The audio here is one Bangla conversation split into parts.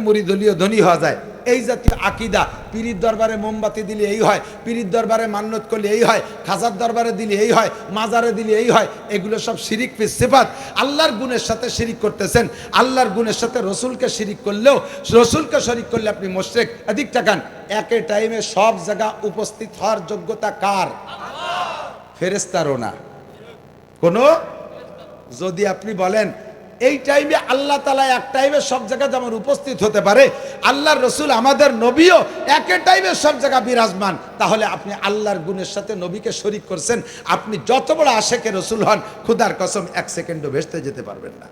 মুরিদলীয় ধনী হওয়া যায়। এই জাতীয় আকিদা পীরির দরবারে মোমবাতি দিলে এই হয়, পীরির দরবারে করলে এই হয়, খাজার দরবারে দিলে এই হয়, মাজারে দিলে এই হয়, এগুলো সব শিরিক আল্লাহর গুণের সাথে শিরিক করতেছেন, আল্লাহর গুণের সাথে রসুলকে শিরিক করলেও, রসুলকে শরিক করলে আপনি মোশরেক। এদিক টাকান একে টাইমে সব জায়গা উপস্থিত হওয়ার যোগ্যতা কার? ফেরেস্তারও না। কোনো? যদি আপনি বলেন এই টাইমে আল্লাহ তালা এক টাইমে সব জায়গায় যেমন উপস্থিত হতে পারে, আল্লাহর রসুল আমাদের নবীও একে টাইমে সব জায়গা বিরাজমান। তাহলে আপনি আল্লাহর গুণের সাথে নবীকে শরিক করছেন, আপনি যত বড় আশেকে রসুল হন, খুদার কসম এক সেকেন্ডও ভেসতে যেতে পারবেন না।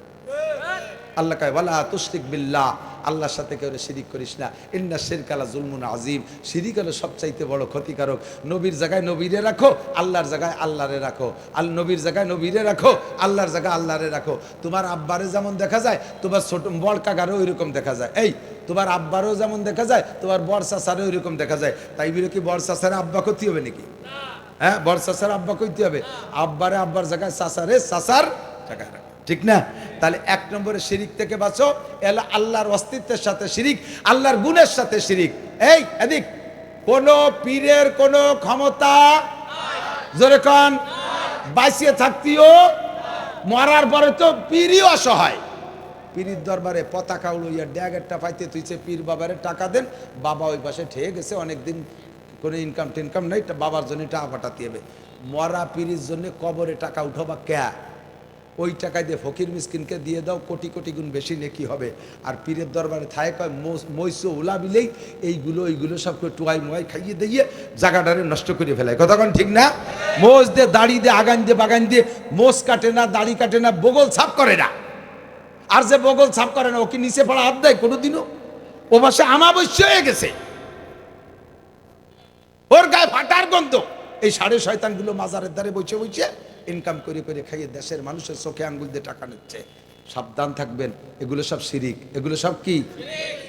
আল্লাহ কয় বলা তুশরিক বিল্লাহ। আল্লাহর সাথে কেউ শিরিক করিস না। ইন্না শিরকালা জুলমুন আজিম শিরিক হলো সবচাইতে বড় ক্ষতিকারক। নবীর জায়গায় নবীরে রাখো আল্লাহর জায়গায় আল্লাহরে রাখো। আল নবীর জায়গায় নবীরে রাখো আল্লাহর জায়গায় আল্লাহরে রাখো। তোমার আব্বারে যেমন দেখা যায় তোমার ছোট বড় কাকারও ওই রকম দেখা যায়। এই তোমার আব্বারও যেমন দেখা যায় তোমার বর চাচারও ওই রকম দেখা যায়। তাই বলে কি বর চাচারে আব্বা ক্ষতি হবে নাকি? হ্যাঁ বর চাচার আব্বা কইতে হবে। আব্বারে আব্বার জায়গায় চাচারে চাচার জায়গায় রাখো। ঠিক না? তাহলে এক নম্বরে শিরিক থেকে বাঁচো, এলা আল্লাহর অস্তিত্বের সাথে শিরিক, আল্লাহর গুণের সাথে শিরিক। এই, এদিক। কোন পীরের কোন ক্ষমতা জোরে কন। বাঁচিয়ে থাকতিও, মরার পরে তো পীরই অসহায়। পীরির দরবারে পতাকা উড়িয়া ড্যাগেরটা পাইতে তুইছে পীর বাবারে টাকা দেন, বাবা ওই পাশে ঠেয়ে গেছে, অনেকদিন কোনো ইনকাম টিনকাম নেই বাবার জন্য টাকা পাঠাতে হবে। মরা পীরির জন্য কবরে টাকা উঠবা ক্যা ওই টাকায় দিয়ে ফকির মিসকিনকে দিয়ে দাও, কোটি কোটি গুণ বেশি নেকি হবে? আর পীরের দরবারে থায় কয়, মৈস উলাবিলেই এইগুলো এইগুলো সব করে টুয়াই মুয়াই খাইয়ে দিয়ে জায়গাটারে নষ্ট করে ফেলায়। কতক্ষণ ঠিক না? মোজ দিয়ে দাড়ি দিয়ে, আগান দিয়ে, বাগান দিয়ে মোজ কাটে না, দাড়ি কাটে না, বগল ছাপ করে না। আর যে বগল ছাপ করে না ওকে নিচে পড়া হাত দেয় কোনোদিনও? ও বাসে আমাবস্য হয়ে গেছে। ওর গায়ে ফাটার গন্ধ। এই সাড়ে শয়তানগুলো মাজারের দ্বারে বসে বসে ইনকাম করে করে খাইয়ে দেশের মানুষের চোখে আঙ্গুল দিয়ে টাকা নিচ্ছে। সাবধান থাকবেন, এগুলো সব শিরিক। এগুলো সব কি?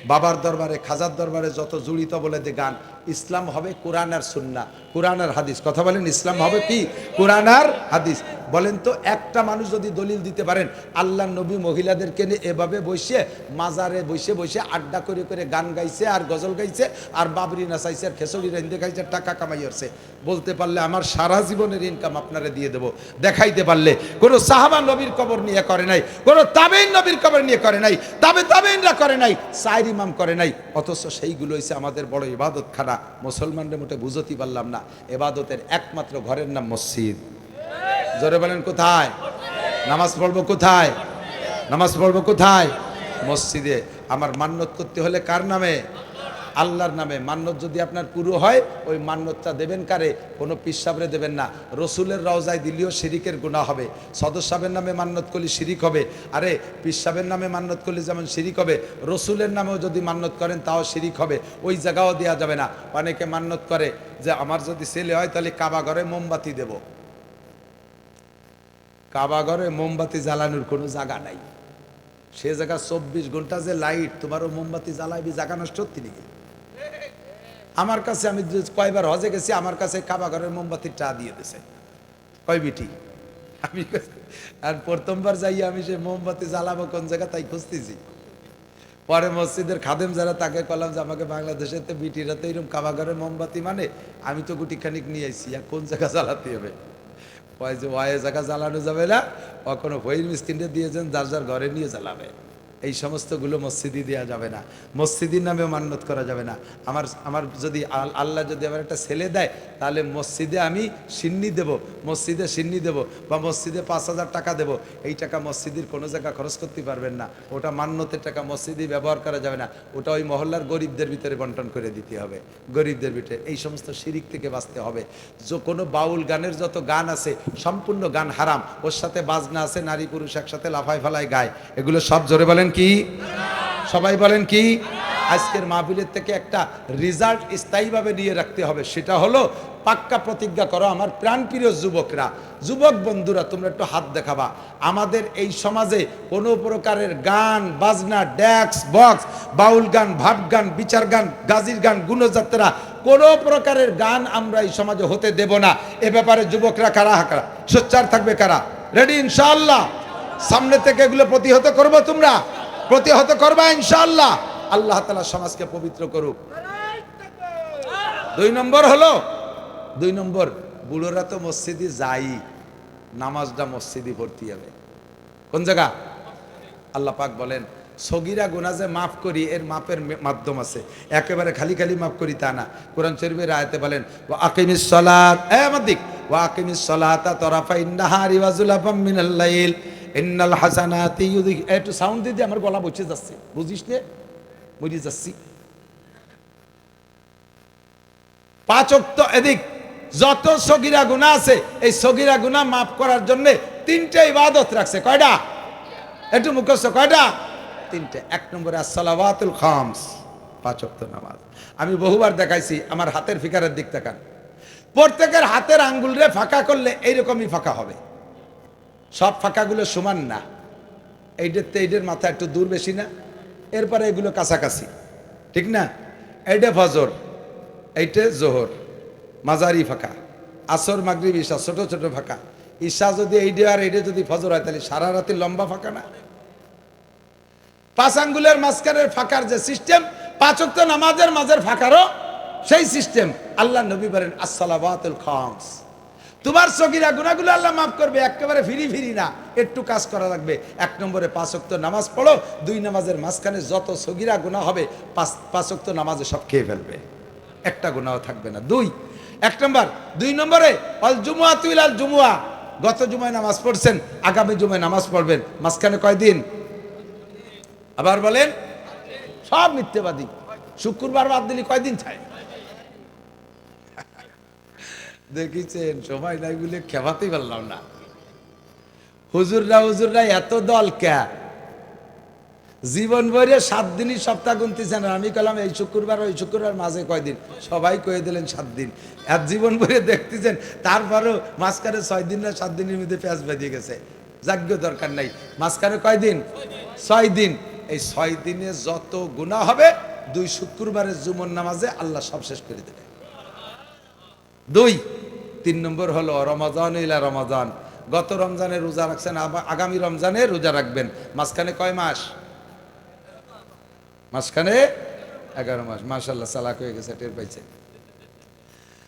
বাবার দরবারে, খাজার দরবারে যত জড়িত বলে দে গান। ইসলাম হবে কোরআন আর সুন্না কোরআন আর হাদিস। কথা বলেন, ইসলাম হবে কি? কোরআন আর হাদিস। বলেন তো, একটা মানুষ যদি দলিল দিতে পারেন, আল্লাহ নবী মহিলাদেরকে নিয়ে এভাবে বসে মাজারে বসে বসে আড্ডা করে করে গান গাইছে আর গজল গাইছে আর বাবরি নাচাইছে আর খেসড়ি খাইছে আর টাকা কামাই হচ্ছে বলতে পারলে আমার সারা জীবনের ইনকাম আপনারা দিয়ে দেবো। দেখাইতে পারলে কোনো সাহাবা নবীর কবর নিয়ে করে নাই, কোনো তাবেইন নবীর কবর নিয়ে করে নাই, তাবে তাবেইনরা করে নাই সাইর ইমাম করে নাই, অথচ সেইগুলো হচ্ছে আমাদের বড় ইবাদত খানা মুসলমানদের মোটে বুঝতে পারলাম না, এবাদতের একমাত্র ঘরের নাম মসজিদ। জোরে বলেন, কোথায়? নামাজ পড়ব কোথায়? নামাজ পড়ব কোথায়? মসজিদে। আমার মান্যত করতে হলে কার নামে? আল্লাহর নামে। মান্যত যদি আপনার পুরো হয়, ওই মান্যতটা দেবেন কারে? কোনো পিসাবরে দেবেন না। রসুলের রওজায় দিলেও শিরিকের গুণা হবে। সদর সাহেবের নামে মান্যত করলে শিরিক হবে। আরে পিসাবের নামে মান্যত করলে যেমন শিরিক হবে, রসুলের নামেও যদি মান্যত করেন, তাও শিরিক হবে। ওই জায়গাও দেওয়া যাবে না। অনেকে মান্যত করে যে, আমার যদি ছেলে হয়, তাহলে কাবা ঘরে মোমবাতি দেব। কাবা ঘরে মোমবাতি জ্বালানোর কোনো জায়গা নাই। সে জায়গা চব্বিশ ঘণ্টা যে লাইট, তোমারও মোমবাতি জ্বালাইবি, জায়গা নষ্ট হচ্ছে নাকি? আমার কাছে আমি কয়বার হজে গেছি, আমার কাছে কাবা ঘরের মোমবাতির চা দিয়ে দিছে। কয় বিটি? আমি আর প্রথমবার যাই আমি সে মোমবাতি জ্বালাবো কোন জায়গা, তাই খুঁজতেছি। পরে মসজিদের খাদেম যারা, তাকে কলাম যে, আমাকে বাংলাদেশের তো বিটিরা তো এরকম কাবা ঘরের মোমবাতি মানে আমি তো গুটিখানিক নিয়ে আর কোন জায়গা জ্বালাতে হবে? কয় যে ওয়ে জায়গা জ্বালানো যাবে না? কখনো ফইল মিস্কিনটা দিয়েছেন, যার যার ঘরে নিয়ে জ্বালাবে। এই সমস্তগুলো মসজিদি দেওয়া যাবে না। মসজিদির নামেও মান্যত করা যাবে না। আমার আমার যদি আল্লাহ যদি আমার একটা ছেলে দেয়, তাহলে মসজিদে আমি সিন্নি দেব, মসজিদে সিন্নি দেব বা মসজিদে পাঁচ হাজার টাকা দেব। এই টাকা মসজিদের কোনো জায়গা খরচ করতে পারবেন না। ওটা মান্যতের টাকা মসজিদে ব্যবহার করা যাবে না। ওটা ওই মহল্লার গরিবদের ভিতরে বন্টন করে দিতে হবে। গরিবদের ভিতরে এই সমস্ত শিরিক থেকে বাঁচতে হবে। যে কোনো বাউল গানের যত গান আছে, সম্পূর্ণ গান হারাম। ওর সাথে বাজনা আছে, নারী পুরুষ একসাথে লাফায় ফালায় গায়। এগুলো সব জোরে বলেন কি? সবাই বলেন কি? আজকের মাহফিলের থেকে একটা রেজাল্ট স্থায়ীভাবে নিয়ে রাখতে হবে। সেটা হলো, পাক্কা প্রতিজ্ঞা করো আমার প্রাণপ্রিয় যুবকরা। যুবক বন্ধুরা, তোমরা একটু হাত দেখাবা। আমাদের এই সমাজে কোনো প্রকারের গান, বাজনা, ড্যাক্স, বক্স, বাউল গান ভাট গান, বিচার গান, গাজির গান, গুণযাত্রা, কোনো প্রকারের গান আমরা এই সমাজে হতে দেব না। এ ব্যাপারে যুবকরা কারা? কারা? সোচ্চার থাকবে কারা? রেডি ইনশাআল্লাহ। সামনে থেকে এগুলো প্রতিহত করব তোমরা? প্রতিহত করবা ইনশাআল্লাহ। আল্লাহ তালা সমাজকে পবিত্র করুক। দুই নম্বর হলো, দুই নম্বর, বুড়োরা তো মসজিদে যাই, নামাজটা মসজিদে ভর্তি হবে। কোন জায়গা? আল্লাহ পাক বলেন, সগিরা গুনা যে মাফ করি, এর মাপের মাধ্যম আছে। একেবারে খালি খালি মাফ করি তা না। কোরআন শরীফের আয়াতে বলেন ও আকিমিস সালাত এ আমার দিক ও আকিমিস সালাতা তরাফাইন নাহারি ওয়া যুলাফাম মিনাল লাইল। ইন্নাল হাসানাতি একটু সাউন্ড দিদি আমার গলা বসে যাচ্ছে। বুঝিস নে? বুঝি যাচ্ছি। পাঁচ অক্ত এদিক, যত সগিরা গুণা আছে, এই সগিরা গুণা মাফ করার জন্য তিনটে ইবাদত রাখছে। কয়টা? একটু মুখস্থ, কয়টা? তিনটে। এক নম্বরে আসসালাওয়াতুল খামস, পাঁচ অক্ত নামাজ। আমি বহুবার দেখাইছি, আমার হাতের ফিকারের দিক তাকান। প্রত্যেকের হাতের আঙ্গুলরে ফাঁকা করলে এইরকমই ফাঁকা হবে। সব ফাঁকাগুলো সমান না। এইটার তো এইটার মাথা একটু দূর বেশি না। এরপরে এগুলো কাছাকাছি। ঠিক না? এইটা ফজর, এইটা জোহর, মাঝারি ফাঁকা। আসর, মাগরিব, ঈশা ছোট ছোট ফাঁকা। ঈশা যদি এইটা আর এইটা যদি ফজর হয়, তাহলে সারা রাতে লম্বা ফাঁকা না। পাঁচ আঙ্গুলের মাঝখানের ফাঁকার যে সিস্টেম পাঁচক্ত নামাজের মাঝের ফাঁকারও সেই সিস্টেম আল্লাহ নবী বলেন আসসালাবাতুল তোমার সগিরা গুনাগুলো আল্লাহ মাফ করবে, একেবারে ফিরি ফিরি না। একটু কাজ করা লাগবে। এক নম্বরে পাঁচক্ত নামাজ পড়ো, দুই নামাজের মাঝখানে যত সগিরা গুণা হবে, পাঁচ পাঁচক্ত নামাজে সব খেয়ে ফেলবে। একটা গুণাও থাকবে না। দুই, এক নম্বর, দুই নম্বরে, অল জুমুয়া তুইল আল জুমুয়া। গত জুমায় নামাজ পড়ছেন, আগামী জুমায় নামাজ পড়বেন। মাঝখানে কয়দিন আবার বলেন, সব মিথ্যেবাদী। শুক্রবার বাদ দিলি কয়দিন থাকে দেখিছেন, সময় নাই বলে খেপাতেই পারলাম না। হুজুররা হুজুররা এত দল কে? জীবন ভরে সাত দিনই সপ্তাহ গুনতেছেন আমি কলাম এই শুক্রবার, ওই শুক্রবার মাঝে কয়দিন? সবাই কয়ে দিলেন, সাত দিন। আর জীবন ভরে দেখতেছেন, তারপরেও মাঝখানে ছয় দিন না, সাত দিনের মধ্যে পেঁয়াজ বেঁধে গেছে। যাজ্ঞ দরকার নাই। মাঝখানে কয়দিন? ছয় দিন। এই ছয় দিনে যত গুণা হবে, দুই শুক্রবারের জুমন নামাজে আল্লাহ সব শেষ করে দেবে দুই, তিন নম্বর হলো রমাজান ইলা রমাজান। গত রমজানে রোজা রাখছেন আগামী রমজানে রোজা রাখবেন। মাঝখানে কয় মাস? মাঝখানে এগারো মাস। মাশাল্লাহ চালাক হয়ে গেছে, টের পাইছে।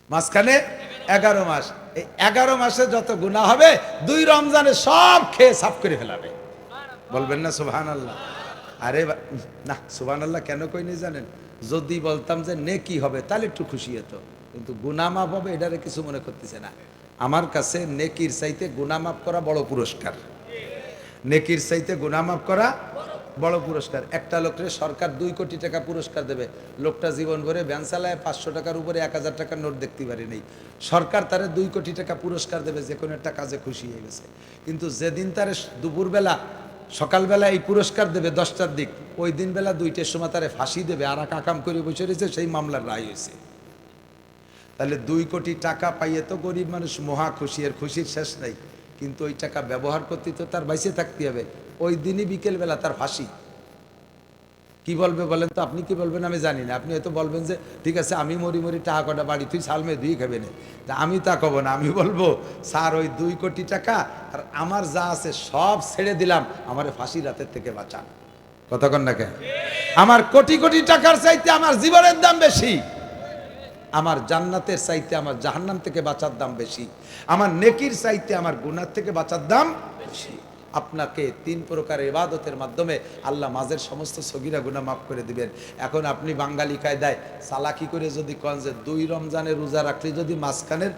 মাঝখানে এগারো মাস। এই এগারো মাসে যত গুণা হবে, দুই রমজানে সব খেয়ে সাফ করে ফেলাবে। বলবেন না সুবহান আল্লাহ আরে না সুবহান আল্লাহ কেন কই কইনি জানেন? যদি বলতাম যে নেকি হবে, তাহলে একটু খুশি হতো। কিন্তু গুনামাপ হবে, এটারে কিছু মনে করতেছে না। আমার কাছে নেকির চাইতে গুনামাপ করা বড় পুরস্কার। নেকির চাইতে গুনামাপ করা বড় পুরস্কার। একটা লোকের সরকার দুই কোটি টাকা পুরস্কার দেবে। লোকটা জীবন ভরে ভ্যান চালায়, পাঁচশো টাকার উপরে এক হাজার টাকার নোট দেখতে পারি নেই। সরকার তারে দুই কোটি টাকা পুরস্কার দেবে, যে কোনো একটা কাজে খুশি হয়ে গেছে। কিন্তু যেদিন তারে দুপুরবেলা, সকালবেলা এই পুরস্কার দেবে দশটার দিক, ওই দিন বেলা দুইটার সময় তারে ফাঁসি দেবে। আর আকাম করে বসে রয়েছে সেই মামলার রায় হয়েছে। তাহলে দুই কোটি টাকা পাইয়ে তো গরিব মানুষ মহা খুশি, এর খুশির শেষ নাই। কিন্তু ওই টাকা ব্যবহার করতে তো তার বাইসে থাকতে হবে। ওই দিনই বিকেলবেলা তার ফাঁসি। কি বলবে বলেন তো? আপনি কি বলবেন আমি জানি না। আপনি হয়তো বলবেন যে, ঠিক আছে, আমি মরি মরি, টাকা কটা বাড়ি, তুই সালমে দুই খাবে না। তা আমি তা কব না। আমি বলব, স্যার, ওই দুই কোটি টাকা আর আমার যা আছে সব ছেড়ে দিলাম। আমার ফাঁসি রাতের থেকে বাঁচান। কতক্ষণ না কেন? আমার কোটি কোটি টাকার চাইতে আমার জীবনের দাম বেশি। আমার জান্নাতের চাইতে আমার জাহান্নাম থেকে বাঁচার দাম বেশি। আমার নেকির চাইতে আমার গুনার থেকে বাঁচার দাম বেশি। আপনাকে তিন প্রকারের ইবাদতের মাধ্যমে আল্লাহ মাঝের সমস্ত সগিরা গুণা মাফ করে দিবেন। এখন আপনি বাঙালি কায়দায় চালাকি করে যদি কন যে দুই রমজানের রোজা রাখলে যদি মাঝখানের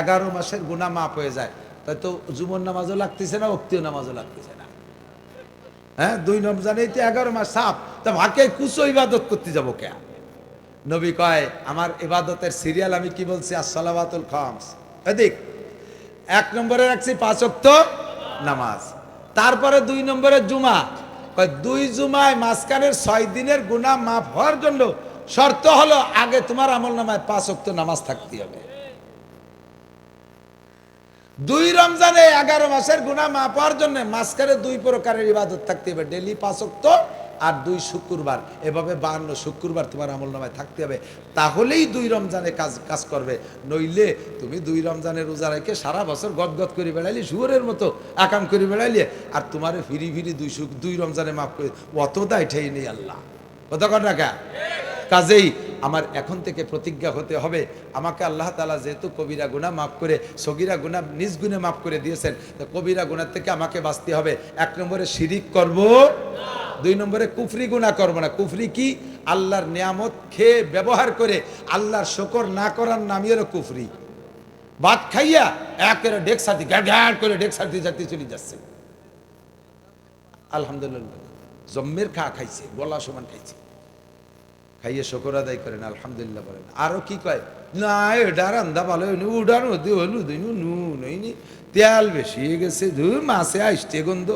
এগারো মাসের গুণা মাফ হয়ে যায় তাই তো জুমন নামাজও লাগতেছে না অক্তীয় নামাজও লাগতেছে না। হ্যাঁ দুই রমজানেই তো এগারো মাস সাপ তা ভাকে কুচো ইবাদত করতে যাব কে? নবী কয়, আমার ইবাদতের সিরিয়াল আমি কি বলছি? আসসালাবাতুল খামস। এদিক, এক নম্বরে রাখছি পাঁচক্ত নামাজ। তারপরে দুই নম্বরে জুমা। কয়, দুই জুমায় মাঝখানের ছয় দিনের গুনাহ মাফ হওয়ার জন্য শর্ত হলো আগে তোমার আমল নামায় পাঁচক্ত নামাজ থাকতে হবে। দুই রমজানে এগারো মাসের গুণা মাফ হওয়ার জন্য মাঝখানে দুই প্রকারের ইবাদত থাকতে হবে। ডেলি পাঁচক্ত আর দুই শুক্রবার, এভাবে বাহান্ন শুক্রবার তোমার আমল নামায় থাকতে হবে। তাহলেই দুই রমজানে কাজ কাজ করবে। নইলে তুমি দুই রমজানের রোজা রেখে সারা বছর গদগদ করে বেড়াইলি, শুয়োরের মতো আকাম করে বেড়াইলে, আর তোমারে ফিরি ফিরি দুই শুক- দুই রমজানে মাফ করে, অত দায় ঠেই নেই আল্লাহ। কতক্ষণ রাখা কাজেই আমার এখন থেকে প্রতিজ্ঞা হতে হবে, আমাকে আল্লাহ তালা যেহেতু কবিরা গুণা মাফ করে, সগিরা গুণা নিজ গুণে মাফ করে দিয়েছেন, তো কবিরা গুণার থেকে আমাকে বাঁচতে হবে। এক নম্বরে শিরিক করব দুই নম্বরে কুফরি গুণা করব না। কুফরি কি? আল্লাহর নিয়ামত খেয়ে ব্যবহার করে আল্লাহর শকর না করার নামই কুফরি। ভাত খাইয়া একের ডেক সাথে গ্যাট করে ডেক যাতে চলে যাচ্ছে। আলহামদুলিল্লাহ। জম্মের খা খাইছে, গলা সমান খাইছে। খাইয়ে শকর আদায় করেন আলহামদুলিল্লাহ বলেন আরও কি কয়? না, এটা রান্দা ভালো হয়নি উডার মধ্যে হলু, দিন নুন তেল বেশি গেছে ধু মাছে আসছে গন্ধ।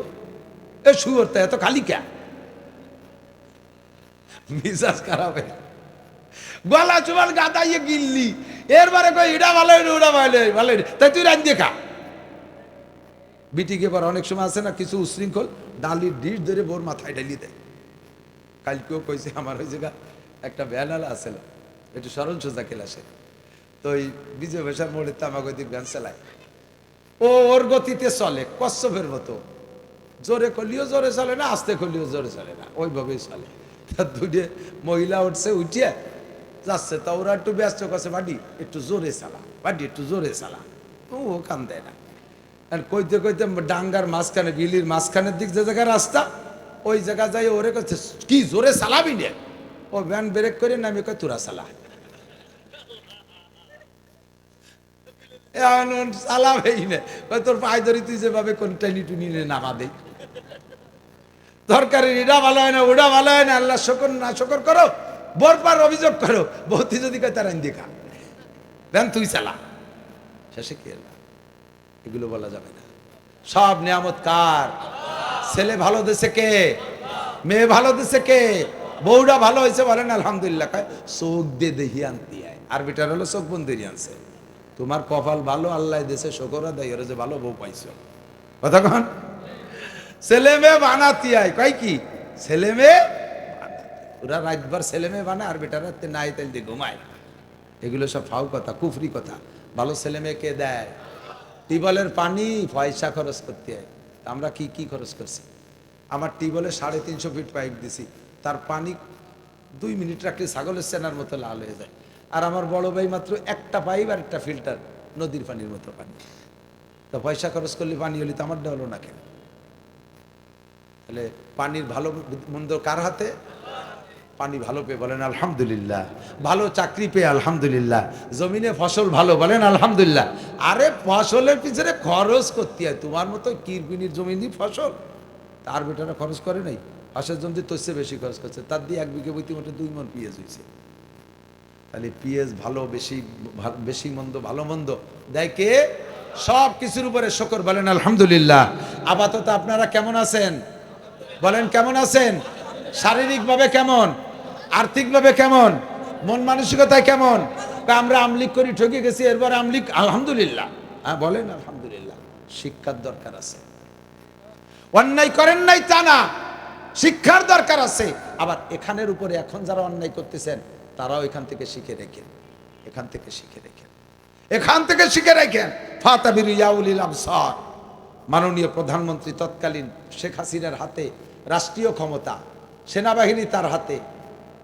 এ শুয়োর তা এত খালি কে মিজাজ খারাপ গলা। চুমাল গাদাইয়ে গিল্লি। এরবারে কই এটা ভালো ওটা ভালো ভালো তাই তুই রান দিয়ে খা। বিটিকে এবার অনেক সময় আছে না, কিছু উশৃঙ্খল ডালির ডিশ ধরে বোর মাথায় ডালিয়ে দেয়। কালকেও কইছে, আমার ওই জায়গা একটা ভ্যানালা আছিল একটু সরল সোজা ক্লাসে তো ওই বিজয় ভেসার মোড়ে তামাক দিক ভ্যান চালায়। ও ওর গতিতে চলে, কচ্ছপের মতো। জোরে করলেও জোরে চলে না, আস্তে করলেও জোরে চলে না, ওইভাবেই চলে। মহিলা উঠছে, উঠিয়ে যাচ্ছে। তা ওরা একটু ব্যস্ত করছে বাড়ি একটু জোরে চালা বাড়ি একটু জোরে চালা। ও কান দেয় না। কইতে কইতে ডাঙ্গার মাঝখানে বিলির মাঝখানের দিক যে জায়গায় রাস্তা, ওই জায়গা যাই ওরে কাছে কি জোরে চালাবি নে? ও ভ্যান ব্রেক করে নামে কয়, তোরা চালা। চালাবেই নে। তোর পায়ে ধরি, তুই যেভাবে কোন টুনি নে নামা দেই দরকারি এটা ভালো হয় না ওটা ভালো হয় না, আল্লাহ শকর না শকর করো, বরবার অভিযোগ করো, বহুতি যদি কয় তার দেখা দেন তুই চালা। শেষে কি এগুলো বলা যাবে না। সব নিয়ামত কার? ছেলে ভালো দেশে কে? মেয়ে ভালো দেশে কে? বউটা ভালো হয়েছে বলেন আলহামদুলিল্লাহ। কয়, চোখ দিয়ে দেখি আনতি আয়। আর বেটার হলো চোখ বন্দিরি আনছে। তোমার কপাল ভালো, আল্লাহ দেশে শকরা দেয় যে ভালো বউ পাইছো। কথা কন। ছেলে মেয়ে বানাতি আয় কয় কি? ছেলে মেয়ে? ওরা রাতবার ছেলে মেয়ে বানায় আর বেটারা রাতে নাই তেল দিয়ে ঘুমায়। এগুলো সব ফাউ কথা, কুফরি কথা। ভালো ছেলে মেয়েকে দেয়? টিউবওয়েলের পানি, পয়সা খরচ করতে হয়। আমরা কি কি খরচ করছি? আমার টিউবওয়েলে সাড়ে তিনশো ফিট পাইপ দিছি। তার পানি দুই মিনিট রাখলে ছাগলের চেনার মতো লাল হয়ে যায়। আর আমার বড় ভাই মাত্র একটা পাইপ আর একটা ফিল্টার, নদীর পানির মতো পানি। তো পয়সা খরচ করলে পানি হলে তো আমার হলো না কেন? তাহলে পানির ভালো মন্দ কার হাতে? পানি ভালো পেয়ে বলেন, আলহামদুলিল্লাহ। ভালো চাকরি পেয়ে আলহামদুলিল্লাহ। জমিনে ফসল ভালো বলেন, আলহামদুলিল্লাহ। আরে ফসলের পিছনে খরচ করতে হয়। তোমার মতো কিরপিনির জমিনি ফসল। তার বেটারা খরচ করে নাই। পাশের জমিতে তোষে বেশি খরচ করছে। তার দিয়ে এক বিঘে বইতে মোটে দুই মন পিঁয়াজ হয়েছে তাহলে পিঁয়াজ ভালো, বেশি বেশি মন্দ, ভালো মন্দ। দেয় কে? সব কিছুর উপরে শকর বলেন, আলহামদুলিল্লাহ। আপাতত আপনারা কেমন আছেন? বলেন, কেমন আছেন? শারীরিকভাবে কেমন? আর্থিকভাবে কেমন? মন মানসিকতায় কেমন? আমরা আমলিক করি, ঠকে গেছি, এরপর আমলিক, আলহামদুলিল্লাহ। হ্যাঁ বলেন, আলহামদুলিল্লাহ। শিক্ষার দরকার আছে। অন্যায় করেন নাই তা না, শিক্ষার দরকার আছে। আবার এখানের উপরে এখন যারা অন্যায় করতেছেন, তারাও এখান থেকে শিখে রেখেন। এখান থেকে শিখে রেখেন। এখান থেকে শিখে রেখেন। ফাতাবির ইয়াউলিল আবসার। মাননীয় প্রধানমন্ত্রী তৎকালীন শেখ হাসিনার হাতে রাষ্ট্রীয় ক্ষমতা, সেনাবাহিনী তার হাতে,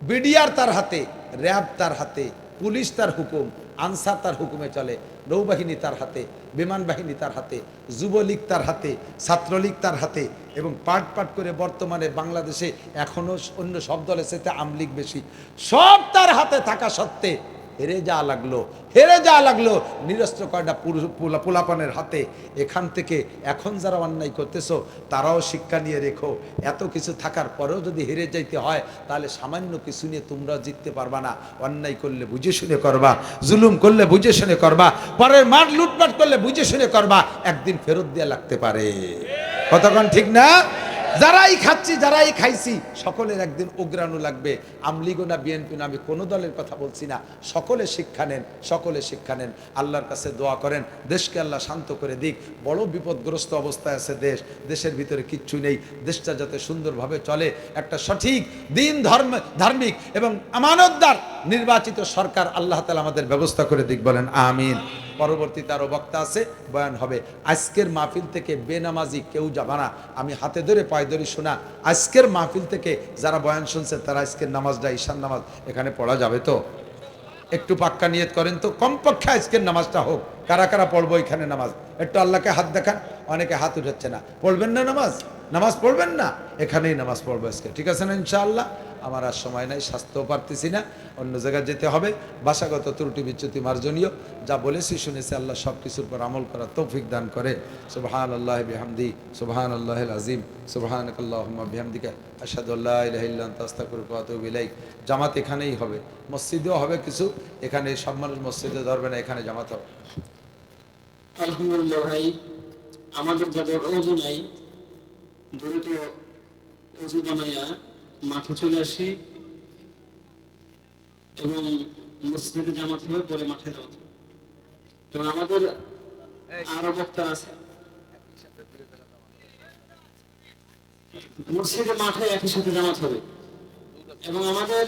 বিডিআর তার হাতে, র্যাব তার হাতে, পুলিশ তার হুকুম, আনসার তার হুকুমে চলে, নৌবাহিনী তার হাতে, বিমান বাহিনী তার হাতে, যুবলীগ তার হাতে, ছাত্রলীগ তার হাতে এবং পাট পাট করে বর্তমানে বাংলাদেশে এখনও অন্য সব দলের সাথে আমলিগ বেশি, সব তার হাতে থাকা সত্ত্বে হেরে যা লাগল হেরে যা লাগল। নিরস্ত্র কয়টা পোলাপানের হাতে এখান থেকে এখন যারা অন্যায় করতেছো তারাও শিক্ষা নিয়ে রেখো। এত কিছু থাকার পরেও যদি হেরে যাইতে হয় তাহলে সামান্য কিছু নিয়ে তোমরা জিততে পারবা না। অন্যায় করলে বুঝে শুনে করবা জুলুম করলে বুঝে শুনে করবা পরের মাঠ লুটপাট করলে বুঝে শুনে করবা একদিন ফেরত দেওয়া লাগতে পারে। কতক্ষণ ঠিক না? যারাই খাচ্ছি, যারাই খাইছি, সকলের একদিন উগ্রাণু লাগবে। আমলিগো না, বিএনপি না, আমি কোনো দলের কথা বলছি না। সকলে শিক্ষা নেন, সকলে শিক্ষা নেন। আল্লাহর কাছে দোয়া করেন, দেশকে আল্লাহ শান্ত করে দিক। বড় বিপদগ্রস্ত অবস্থায় আছে দেশ। দেশের ভিতরে কিচ্ছু নেই। দেশটা যাতে সুন্দরভাবে চলে। একটা সঠিক দিন ধর্ম, ধার্মিক এবং আমানতদার নির্বাচিত সরকার আল্লাহ তালা আমাদের ব্যবস্থা করে দিক বলেন, আমিন। পরবর্তীতে আরও বক্তা আছে, বয়ান হবে। আজকের মাহফিল থেকে বেনামাজি কেউ যাবা না। আমি হাতে ধরে পায়ে ধরে শোনা, আজকের মাহফিল থেকে যারা বয়ান শুনছে, তারা আজকের নামাজটা, ঈশান নামাজ এখানে পড়া যাবে তো? একটু পাক্কা নিয়ত করেন তো, কমপক্ষে আজকের নামাজটা হোক। কারা কারা পড়ব এখানে নামাজ? একটু আল্লাহকে হাত দেখান, অনেকে হাত উঠাচ্ছে না। পড়বেন না নামাজ? নামাজ পড়বেন না? এখানেই নামাজ পড়ব আজকে, ঠিক আছে না ইনশাআল্লাহ? আমার আর সময় নাই, স্বাস্থ্যও পারতেছি না, অন্য জায়গায় যেতে হবে। ভাষাগত ত্রুটি বিচ্যুতি মার্জনীয়। যা বলেছি, শুনেছি, আল্লাহ সব কিছুর পর আমল করার তৌফিক দান করে। সুবহান আল্লাহ বিহামদি সুবহান আল্লাহ আজিম সুবহান আল্লাহ বিহামদিকা আসাদুল্লাহ জামাত এখানেই হবে, মসজিদেও হবে কিছু, এখানে সব মানুষ মসজিদে ধরবে না, এখানে জামাত হবে। আলহামদুলিল্লাহ ভাই, আমাদের যাদের অজু নাই, দ্রুত অজু বানাইয়া মাঠে চলে আসি এবং মসজিদে জামাত হয়ে পরে মাঠে যাওয়া এবং আমাদের আরও বক্তা আছে। মসজিদে মাঠে একই সাথে জামাত হবে। এবং আমাদের